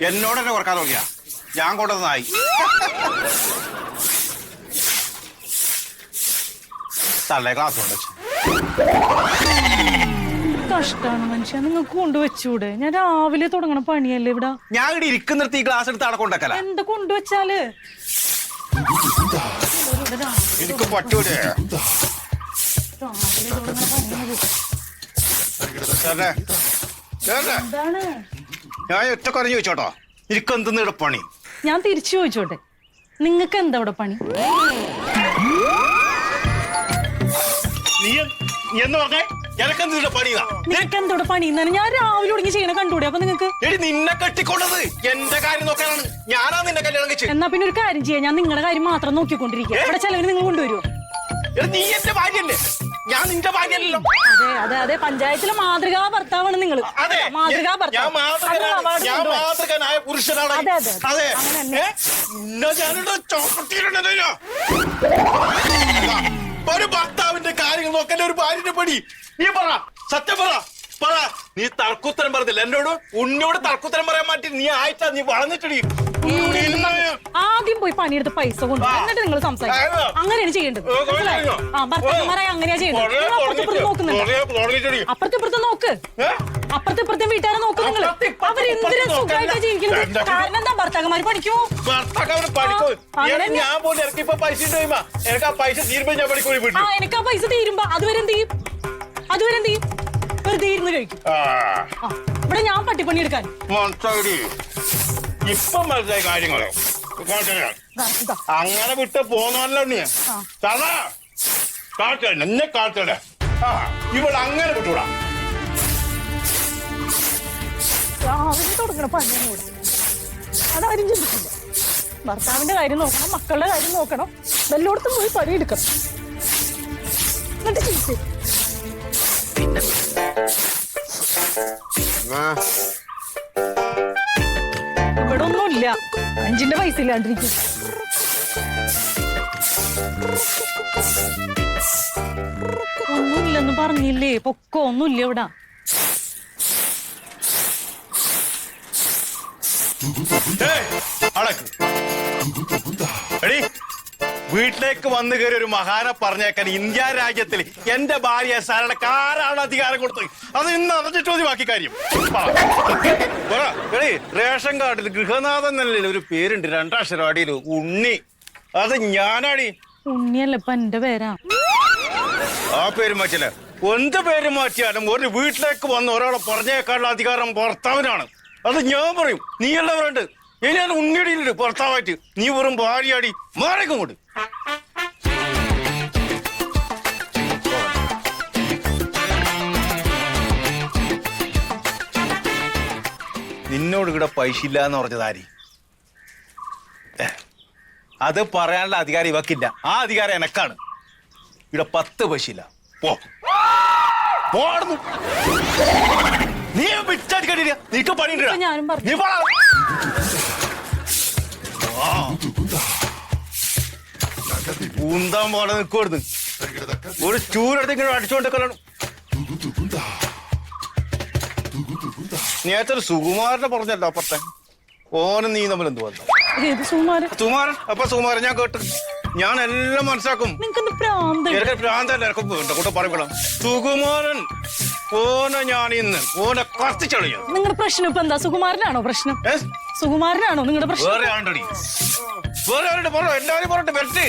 എന്നോട് തന്നെ കുറയ്ക്കാൻ നോക്കിയാ. ഞാൻ കൊണ്ടുവന്നായി നായി. തള്ളേ ക്ലാസ് കൊണ്ട്. കഷ്ടാണ് മനുഷ്യ നിങ്ങൾക്ക് കൊണ്ടുവച്ചൂടെ ഞാൻ രാവിലെ തുടങ്ങണ പണിയല്ലേ ഇവിടെ? ഞാൻ ഇവിടെ ഇരിക്കുന്നിടത്ത് ഈ ഗ്ലാസ് എടുത്ത് അവിടെ കൊണ്ടക്കല എന്താ കൊണ്ടുവച്ചാൽ എനിക്ക് പറ്റൂലേ. രാവിലെ തുടങ്ങണ പണിയാണ് എന്താണ്? ഞാൻ ഒറ്റ കുറഞ്ഞു ചോദിച്ചോട്ടോ. എനിക്കെന്തെന്ന് ഇവിടെ പണി? ഞാൻ തിരിച്ചു ചോദിച്ചോട്ടെ. നിങ്ങൾക്ക് എന്താ ഇവിടെ പണി? നീ നീ എന്ന് പറഞ്ഞേ? എനക്കെന്ത് ഇവിടെ പണിയാ? നിങ്ങൾക്ക് എന്താ ഇവിടെ പണി? എന്നാണ് ഞാൻ രാവിലെ തുടങ്ങി ചെയ്യണ കണ്ടുകൂടെ? അപ്പൊ നിങ്ങൾക്ക് എടി നിന്നെ കെട്ടിക്കൊണ്ടത് എന്റെ കാര്യം നോക്കാനാണ്. ഞാനാ നിന്നെ കല്യാണം കഴിച്ച്. എന്നാ പിന്നെ ഒരു കാര്യം ചെയ്യാം. ഞാൻ നിങ്ങളുടെ കാര്യം മാത്രം നോക്കിക്കൊണ്ടിരിക്കുക ഇവിടെ ചെലവിന് നിങ്ങൾ കൊണ്ടുവരുമോ എടി നീ എന്റെ ഭാര്യയല്ലേ? ഞാൻ നിന്റെ ഭാര്യയല്ലോ അതെ അതെ അതെ. പഞ്ചായത്തിലെ മാതൃകാ ഭർത്താവാണ് നിങ്ങൾ അതെ. മാതൃകാ ഞാൻ ഞാൻ മാതൃകനായ പുരുഷനാണ്. അതെ, അതെ. അതെ. അങ്ങനെ ഇന്ന ഞാനിവിടെ ചോപ്പത്തിയിലുണ്ടല്ലോ ഒരു ഭർത്താവിന്റെ കാര്യങ്ങൾ നോക്കല്ലേ ഒരു ഭാര്യന്റെ പണി. നീ പറ സത്യം പറ പറ. നീ തർക്കുത്തരം പറഞ്ഞില്ല. എന്നോട് ഉന്നോട് തർക്കുത്തരം പറയാൻ മാറ്റി നീ ആയിട്ടാ നീ വളർന്നിട്ടടി ആദ്യം പോയി പണിയെടുത്ത് പൈസ കൊണ്ട് എന്നിട്ട് നിങ്ങൾ സംസാരിക്കും. അങ്ങനെയാണ് ചെയ്യേണ്ടത്? ആ ഭർത്താക്കന്മാരായ അങ്ങനെയാ ചെയ്യേണ്ടത്. കുറേ ഇപ്പുറത്ത് അപ്പുറത്തും ഇപ്പുറത്തും നോക്കുന്നുണ്ട് കുറേ തുടങ്ങിയിട്ടടി അപ്പുറത്തും ഇപ്പുറത്തും നോക്ക്. അപ്പുറത്തെ ഇപ്പുറത്തെ ഇപ്പുറത്തും വീട്ടുകാരെ നോക്ക് നിങ്ങൾ അവരെന്തിനും. സുഖമായിട്ടാ ജീവിക്കുന്നത്? കാരണം എന്താ? ഭർത്താക്കന്മാര് പഠിക്കൂ. എനിക്ക് ആ പൈസ തീരുമ്പോ അതുവരെ എന്ത് ചെയ്യും? അതുവരെ എന്ത് ചെയ്യും? വെറുതെ ഇരുന്ന് കഴിക്കും. ഇവിടെ ഞാൻ പട്ടിപ്പണി എടുക്കാൻ. ഇപ്പം മനസ്സിലായി കാര്യങ്ങൾ. അങ്ങനെ വിട്ട് പോന്നല്ലോ നീ. കാട്ടേ എന്നെ കാട്ടേ ആ ഇവിടെ അങ്ങനെ വിട്ടൂടാ. രാവിലെ തുടങ്ങണ പണിയാണ് ഇവിടെ അതാരും ചിന്തിക്കില്ല. ഭർത്താവിന്റെ കാര്യം നോക്കണം മക്കളുടെ കാര്യം നോക്കണം. എല്ലായിടത്തും പോയി പണിയെടുക്കണം. എന്നിട്ട് ചിരിച്ചു ഒന്നുമില്ല. അഞ്ചിന്റെ പൈസ ഇല്ലാണ്ടിരിക്കും. ഒന്നുമില്ലെന്ന് പറഞ്ഞില്ലേ? പൊക്കോ ഒന്നുമില്ല ഇവിടെ. അടക്ക്. വീട്ടിലേക്ക് വന്നു കയറി ഒരു മഹാനെ പറഞ്ഞേക്കാൻ ഇന്ത്യ രാജ്യത്തിൽ എന്റെ ഭാര്യ സാരണക്ക് ആരാണ് അധികാരം കൊടുത്തത്. അത് ഇന്ന് അറിഞ്ഞിട്ട് മതി ബാക്കി കാര്യം. എടീ, റേഷൻ കാർഡിൽ ഗൃഹനാഥൻ എന്നല്ലേ ഒരു പേരുണ്ട്. രണ്ടാക്ഷരം അടിയിൽ ഉണ്ണി. അത് ഞാനാടി. ഉണ്ണിയല്ല ഇപ്പൊ എന്റെ പേരാ. ആ പേര് മാറ്റില്ല എന്ത് പേര് മാറ്റിയാലും ഒരു വീട്ടിലേക്ക് വന്ന ഒരാളെ പറഞ്ഞേക്കാനുള്ള അധികാരം ഭർത്താവിനാണ്. അത് ഞാൻ പറയും. നീയല്ല പറയണ്ട് ഇനി ഞാൻ ഉണ്ണിയടിയില്ല ഭർത്താവായിട്ട് നീ വെറും ഭാര്യയാടി മാറിക്കും കൊണ്ട് നിന്നോട് ഇവിടെ പൈസ ഇല്ല എന്ന് പറഞ്ഞത് ആരി? അത് പറയാനുള്ള അധികാരം ഇവക്കില്ല. ആ അധികാരം എനക്കാണ്. ഇവിടെ പത്ത് പശില്ല പോ. പോടുന്നു നീ വിട്ടടിക്കടില്ല നീക്ക് പണിയുണ്ട്? ഇപ്പൊ ഞാനും പറഞ്ഞു. നീ പോടാ. പൂന്താൻ പാടെ നിൽക്കുവായിരുന്നു ഒരു ചൂരെടുത്ത് ഇങ്ങനെ അടിച്ചുകൊണ്ട് കളയണം നേരത്തെ സുകുമാരനെ പറഞ്ഞല്ലോ അപ്പുറത്തെ. ഓനും നീ തമ്മിൽ എന്ത് സുമാരൻ സുകുമാരൻ? അപ്പൊ സുകുമാരൻ ഞാൻ കേട്ടു. ഞാൻ എല്ലാം മനസ്സിലാക്കും. പ്രാന്തല്ലേ കൂട്ടം ഭ്രാന്തല്ല പറയപ്പെടാം സുകുമാരൻ ഓനെ ഞാൻ ഇന്ന് ഓനെ കത്തിച്ചളിയും നിങ്ങളുടെ പ്രശ്നം ഇപ്പൊ എന്താ? സുകുമാരനാണോ പ്രശ്നം? സുകുമാരനാണോ നിങ്ങളുടെ പ്രശ്നം? വേറെ ആണ്ടടി വേറെ ആരുടെ പറ എല്ലാവരും പറഞ്ഞിട്ട് വരട്ടെ